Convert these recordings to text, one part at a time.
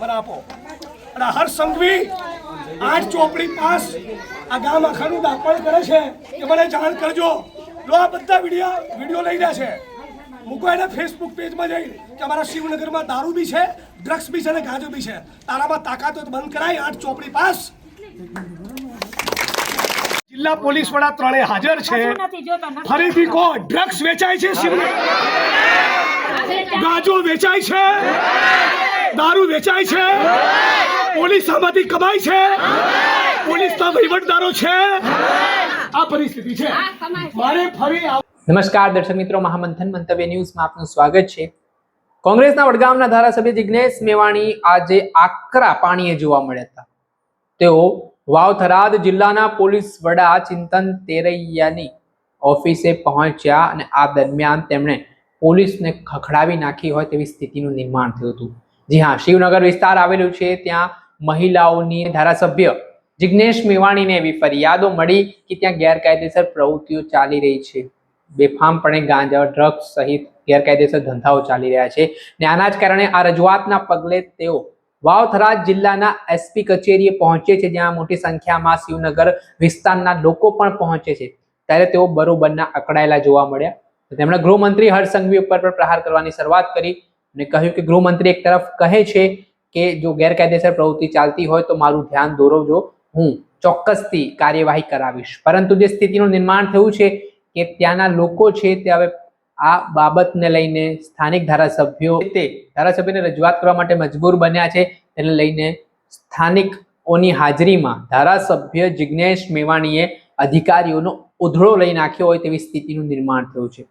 મને આપો અને હર સંઘવી આઠ ચોપડી પાસ આ ગામ આખાનું દાપણ કરે છે. કે મને જાણ કરજો. લો આ બધા વીડિયો વીડિયો લઈ રહ્યા છે. મૂકો એને ફેસબુક પેજમાં જઈ કે અમારા શિવનગરમાં દારૂ બી છે ડ્રગ્સ બી છે અને ગાંજો બી છે. તારામાં તાકાત બંધ કરાય આઠ ચોપડી પાસ. જિલ્લા પોલીસ વડા ત્રણે હાજર છે. ફરીથી કો ડ્રગ્સ વેચાય છે શિવનગર ગાંજો વેચાય છે? દારૂ વેચાય છે? પોલીસ આમાંથી કમાય છે? પોલીસના વહીવટદારો છે? આ પરિસ્થિતિ છે. મારે ફરી નમસ્કાર, દર્શક મિત્રો. મહામંથન મંતવ્ય ન્યૂઝમાં આપનું સ્વાગત છે. કોંગ્રેસના વડગામના ધારાસભ્ય જિજ્ઞેશ મેવાણી આજે આકરા પાણીએ જોવા મળ્યા હતા. તેઓ વાવ-થરાદ જિલ્લાના પોલીસ વડા ચિંતન તેરૈયાની ઓફિસે પહોંચ્યા અને આ દરમિયાન તેમણે પોલીસને ખખડાવી નાખી હોય તેવી સ્થિતિનું નિર્માણ થયું હતું. જી હા, શિવનગર વિસ્તાર આવેલું છે, ત્યાં મહિલાઓની ધારાસભ્ય જિજ્ઞેશ મેવાણીને એવી ફરિયાદો મળી કે ત્યાં ગેરકાયદેસર પ્રવૃત્તિઓ ચાલી રહી છે. બેફામપણે ગાંજા, ડ્રગ્સ સહિત ગેરકાયદેસર ધંધાઓ ચાલી રહ્યા છે ને આના જ કારણે આ રજૂઆતના પગલે તેઓ વાવ-થરાદ જિલ્લાના એસપી કચેરીએ પહોંચે છે, જ્યાં મોટી સંખ્યામાં શિવનગર વિસ્તારના લોકો પણ પહોંચે છે. ત્યારે તેઓ બરોબરના અકળાયેલા જોવા મળ્યા. તેમણે ગૃહમંત્રી હર્ષ સંઘવી ઉપર પણ પ્રહાર કરવાની શરૂઆત કરી. અને કહ્યું કે ગૃહમંત્રી એક તરફ કહે છે કે જો ગેરકાયદેસર પ્રવૃત્તિ ચાલતી હોય તો મારું ધ્યાન દોરવજો, હું ચોક્કસથી કાર્યવાહી કરાવીશ. પરંતુ જે સ્થિતિનું નિર્માણ થયું છે કે ત્યાંના લોકો છે તે હવે આ બાબતને લઈને સ્થાનિક ધારાસભ્યો તે ધારાસભ્યને રજૂઆત કરવા માટે મજબૂર બન્યા છે, તેને લઈને સ્થાનિકોની હાજરીમાં ધારાસભ્ય જિજ્ઞેશ મેવાણીએ અધિકારીઓનો ઉધળો લઈ નાખ્યો હોય તેવી સ્થિતિનું નિર્માણ થયું છે.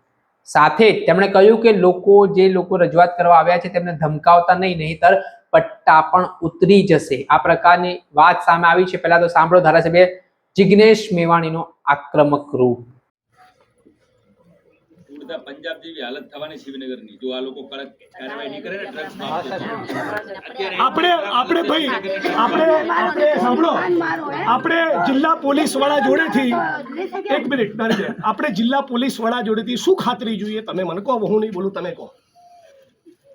સાથે જ તેમણે કહ્યું કે લોકો જે લોકો રજૂઆત કરવા આવ્યા છે તેમને ધમકાવતા નહીં, નહીતર પટ્ટા પણ ઉતરી જશે. આ પ્રકારની વાત સામે આવી છે. પહેલા તો સાંભળો ધારાસભ્ય જિજ્ઞેશ મેવાણીનો આક્રમક રૂપ. ઉડતા પંજાબ જેવી હાલત થવાની શિવનગરની. જો આ લોકો કડક કાર્યવાહી નહીં કરે ને ડ્રગ્સ આપણે આપણે ભાઈ આપણે આપણે સાંભળો. આપણે જિલ્લા પોલીસ વડા જોડેથી એક મિનિટ આપણે જિલ્લા પોલીસ વડા જોડેથી શું ખાતરી જોઈએ? તમે મને કહો હું નહીં બોલું તમે કહો એક જ મિનિટ એક મિનિટ એક મિનિટ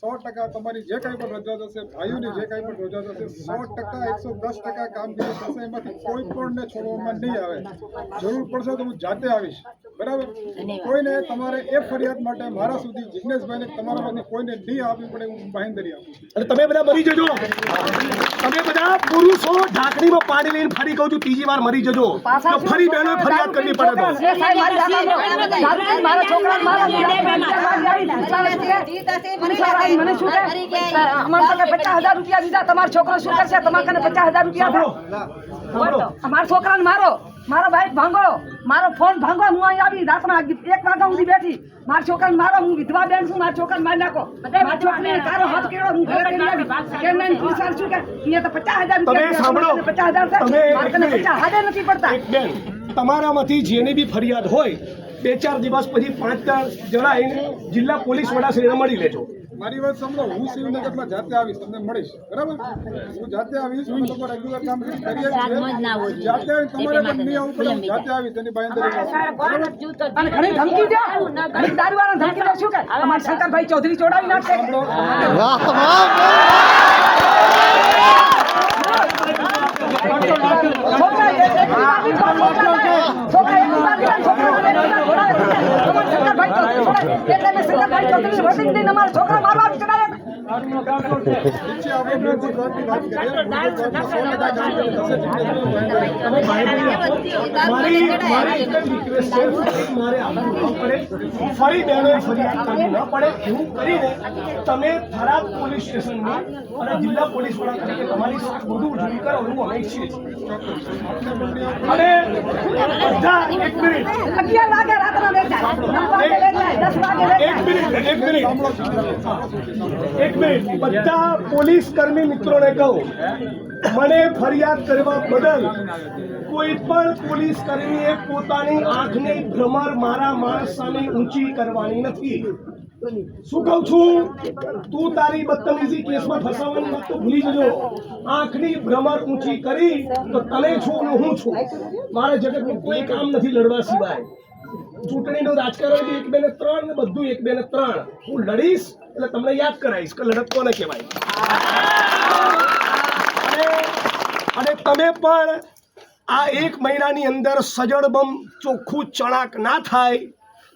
સો ટકા તમારી જે કાંઈ પણ રજૂઆત હશે, ભાઈઓની જે કાંઈ પણ રજૂઆત હશે, સો ટકા એકસો દસ ટકા કામગીરી થશે, એમાંથી કોઈ પણને છોડવામાં નહીં આવે. જરૂર પડશે તો હું જાતે આવીશ. બરાબર? કોઈને તમારે એ ફરિયાદ માટે મારા સુધી જિજ્ઞેશભાઈને પાસે કોઈને નહીં આપવી પડે હું બાંહેધરી આપું અને તમે બધા મરી જજો. તમે બધા પુરુષો ઢાંકણીમાં પાણી લઈને ફરી કહું છું ત્રીજી વાર મરી જજો. ફરી બહેનો ફરિયાદ કરવી પડે તો. મને શું કે અમારા પચાસ હજાર રૂપિયા દીધા તમારો છોકરો શું કરશે? તમારા પચાસ હજાર રૂપિયા સાંભળો. છોકરાને મારો. મારો બાઈક ભાંગો મારો ફોન ભાંગો હું અહીં આવી રાતના એક વાગ્યા સુધી બેઠી. મારા છોકરાને મારો. હું વિધવા બેન છું. મારા છોકરાને મારી નાખો. મારા છોકરીને કારો હાથ કેળો હું ઘરે કરી આવી. કે નહીં પુરુષાર શું કે? અહીંયા તો પચાસ હજાર રૂપિયા પચાસ હજાર છે મારા હજાર નથી પડતા. બેન તમારામાંથી જેની બી ફરિયાદ હોય બે ચાર દિવસ પછી પાંચ ચાર જણા જિલ્લા પોલીસ વડા શ્રીને મળી લેજો. મારી વાત સાંભળો હું શિવનગરમાં જાતે આવીશ તમને મળીશ બરાબર? હું જાતે આવીશ અમે લોકો રેગ્યુલર કામ કરીએ છીએ જાતે આવીને તમારે પણ નહીં આવવું પડે જાતે આવીશ લઉં. અને ઘણી ધમકી દે. ઘણી દારૂવાળા ધમકી દે શું કે અમાર શંકરભાઈ ચૌધરી ચોડાવી નાખશે. વાહ વાહ છોકરા છોકરા એક છોકરા એક ચૌધરી. એટલે મેં શંકરભાઈ ચૌધરીને voting દઈને અમારા છોકરા મારવા ચડાવ્યા ફરી બહેનોએ ફરિયાદ કરવી ન પડે એવું કરીને તમે થરાદ પોલીસ સ્ટેશનમાં અને જિલ્લા પોલીસ વડા તરીકે તમારી વધુ ઉજવણી કરો એવું અમે ઈચ્છીએ અને બધા એક મિનિટ. અગિયાર રાતના વાગે એક મિનિટ એક મિનિટ એક બધા પોલીસ કર્મી મિત્રોને કહું, મને ફરિયાદ કરવા બદલ કોઈ પણ પોલીસ કર્મીએ પોતાની આંખની ભ્રમર મારા માણસ ઊંચી કરવાની નથી. શું કહું છું? તું તારી બદતમીજી કેસમાં ફસાવાની વાત તો ભૂલી જજો. આંખની ભ્રમર ઊંચી કરી તો તને છું અને હું છું. મારે જગતનું કોઈ કામ નથી લડવા સિવાય. ચૂંટણીનું રાજકારણ એક બે ને ત્રણ ને બધું એક બે ને ત્રણ. હું લડીશ એટલે તમને યાદ કરાવીશ કે લડત કોને કહેવાય? અને તમે પણ આ એક મહિનાની અંદર સજળબમ ચોખ્ખું ચણાક ના થાય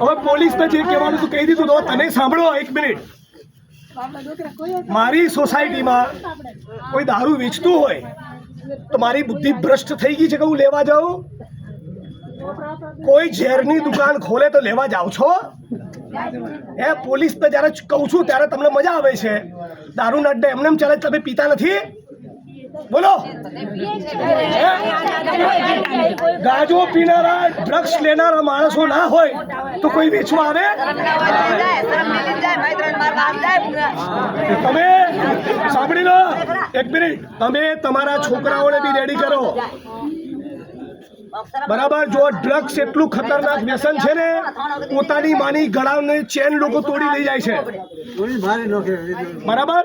હવે પોલીસને જે કહેવાનું હતું કહી દીધું તો તને સાંભળો એક મિનિટ. મારી સોસાયટીમાં કોઈ દારૂ વેચતું હોય, તો મારી બુદ્ધિ ભ્રષ્ટ થઈ ગઈ છે કે હું લેવા જાઉં? કોઈ ઝેરની દુકાન ખોલે તો લેવા જાઓ છો? એ પોલીસ ને જ્યારે કહું છું, ત્યારે તમને મજા આવે છે. દારૂના અડ્ડે એમને એમ ચાલે તમે પીતા નથી? બોલો. ગાજો પીનારા ડ્રગ્સ લેનારા માણસો ના હોય તો કોઈ વેચવા આવે? તમે સાંભળી લો. એક મિનિટ. તમે તમારા છોકરાઓને બી રેડી કરો. બરાબર જો ડ્રગ્સ એટલું ખતરનાક વ્યસન છે ને પોતાની માની ગળાને ચેન લોકો તોડી લઈ જાય છે. બરાબર?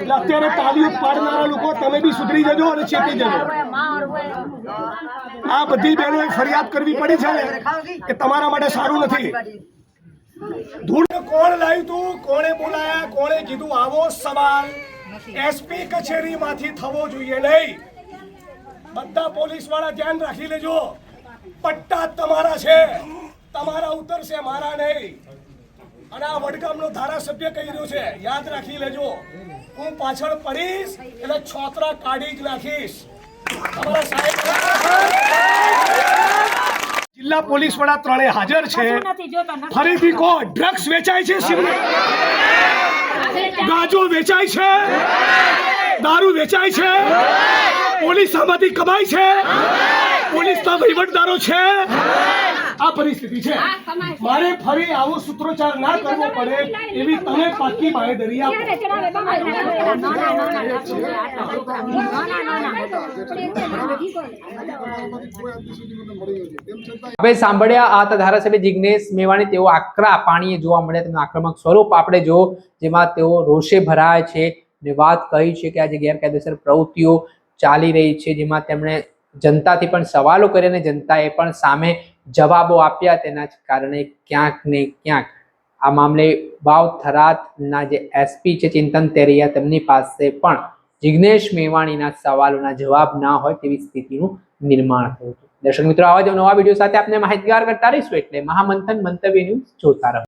એટલે અત્યારે તાલીઓ પાડનારા લોકો તમે બી સુધરી જજો અને ચેતી જજો. આ બધી બહેનોએ ફરિયાદ કરવી પડી છે ને કે તમારા માટે સારું નથી. ધૂળ કોણ લાવ્યું તું? કોણે બોલાયા? કોણે કીધું આવો સવાલ. એસપી કચેરીમાંથી થવો જોઈએ નહીં. બધા પોલીસવાળા ધ્યાન રાખી લેજો. પટ્ટા તમારા છે. તમારા ઉતરશે મારા નહીં. અને આ વડગામનો ધારાસભ્ય કહી રહ્યો છે યાદ રાખી લેજો. હું પાછળ પડીશ એટલે છોતરા કાઢી જ નાખીશ. તમારા સાહેબ જિલ્લા પોલીસ વડા ત્રણે હાજર છે. ફરીથી કહો ડ્રગ્સ વેચાય છે ગાજો વેચાય છે. દારૂ વેચાય છે. પોલીસ આમાંથી કમાય છે પોલીસના વહીવટદારો છે આ પરિસ્થિતિ છે મારે ફરી આવો સૂત્રોચ્ચાર ના કરવો પડે એવી તમે પાકી બાંહેધરી આપો સાંભળ્યા આ ધારાસભ્ય જિગ્નેશ મેવાણી તેઓ આકરા પાણીએ જોવા મળ્યા તેમનું આક્રમક સ્વરૂપ આપણે જો જેમાં તેઓ રોષે ભરાય છે ને વાત કહી છે કે આજે ગેરકાયદેસર પ્રવૃત્તિઓ ચાલી રહી છે, જેમાં તેમણે જનતાથી પણ સવાલો કર્યા અને જનતાએ પણ સામે જવાબો આપ્યા. તેના જ કારણે ક્યાંક ને ક્યાંક આ મામલે વાવ થરાદના જે એસપી છે, ચિંતન તેરૈયા, તેમની પાસે પણ જિગ્નેશ મેવાણીના સવાલોના જવાબ ના હોય તેવી સ્થિતિનું નિર્માણ થયું હતું. દર્શક મિત્રો, આવા જ નવા વીડિયો સાથે આપને માહિતગાર કરતા રહીશું. એટલે મહામંથન મંતવ્ય ન્યૂઝ જોતા રહો.